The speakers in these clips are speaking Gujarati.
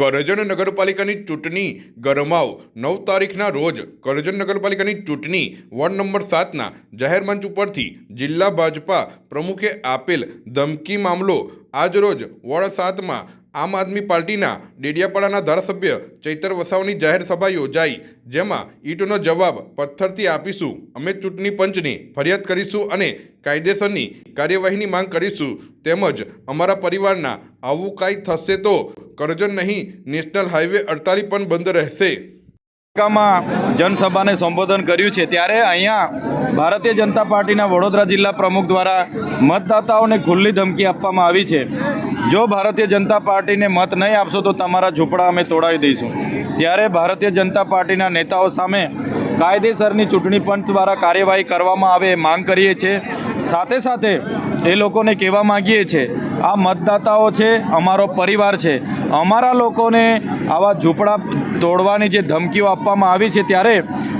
કરજણ નગરપાલિકાની ચૂંટણી ગરમાવ. નવ તારીખના રોજ કરજણ નગરપાલિકાની ચૂંટણી વોર્ડ નંબર સાતના જાહેર મંચ ઉપરથી જિલ્લા ભાજપા પ્રમુખે આપેલ ધમકી મામલો. આજરોજ વોર્ડ સાતમાં આમ આદમી પાર્ટીના ડેડિયાપાડાના ધારાસભ્ય ચૈતર વસાવાની જાહેર સભા યોજાઈ. જેમાં ઈંટનો જવાબ પથ્થરથી આપીશું. અમે ચૂંટણી પંચની ફરિયાદ કરીશું અને કાયદેસરની કાર્યવાહીની માંગ કરીશું. તેમજ અમારા પરિવારના આવું કાંઈ થશે તો કરજણ નહીં, નેશનલ હાઈવે અડતાલીસ પણ બંધ રહેશે. માં જનસભાને સંબોધન કર્યું છે. ત્યારે અહીંયા ભારતીય જનતા પાર્ટીના વડોદરા જિલ્લા પ્રમુખ દ્વારા મતદાતાઓને ખુલ્લી ધમકી આપવામાં આવી છે. જો ભારતીય જનતા પાર્ટીને મત નહીં આપશો તો તમારા ઝૂંપડા અમે તોડાવી દઈશું. ત્યારે ભારતીય જનતા પાર્ટીના નેતાઓ સામે કાયદેસરની ચૂંટણી પંચ દ્વારા કાર્યવાહી કરવામાં આવે માંગ કરીએ છીએ. સાથે સાથે એ લોકોને કહેવા માગીએ છીએ, આ મતદાતાઓ છે, અમારો પરિવાર છે. અમારા લોકોને આવા ઝૂંપડા તોડવાની જે ધમકીઓ આપવામાં આવી છે, ત્યારે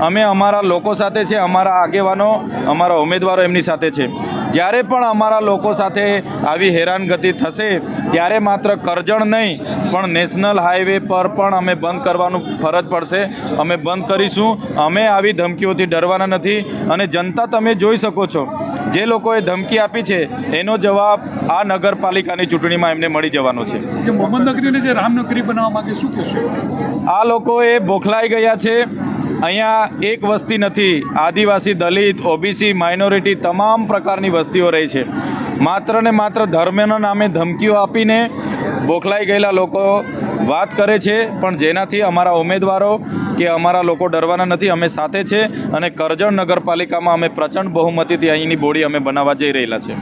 અમે અમારા લોકો સાથે છે, અમારા આગેવાનો, અમારા ઉમેદવારો એમની સાથે છે. જ્યારે પણ અમારા લોકો સાથે આવી હેરાનગતિ થશે ત્યારે માત્ર કરજણ નહીં પણ નેશનલ હાઈવે પર પણ અમે બંધ કરવાનું ફરજ પડશે. અમે બંધ કરીશું. અમે આવી ધમકીઓથી ડરવાના નથી. અને જનતા તમે જોઈ શકો છો જે લોકોએ ધમકી આપી છે એનો જવાબ આ નગરપાલિકાની ચૂંટણીમાં એમને મળી જવાનો છે. મોહમ્મદનગરીને મોહમ્મદ નગરીને જે રામનગરી બનાવવા માગે શું કહેશો? આ લોકોએ બોખલાઈ ગયા છે. અહીંયા એક વસ્તી નથી. આદિવાસી, દલિત, ઓબીસી, માઇનોરિટી તમામ પ્રકારની વસ્તીઓ રહી છે. માત્ર ને માત્ર ધર્મના નામે ધમકીઓ આપીને બોખલાઈ ગયેલા લોકો વાત કરે છે, પણ જેનાથી અમારા ઉમેદવારો કે અમારા લોકો ડરવાના નથી, અમે સાથે છે અને કરજણ નગરપાલિકામાં અમે પ્રચંડ બહુમતીથી અહીંની બોડી અમે બનાવવા જઈ રહેલા છે.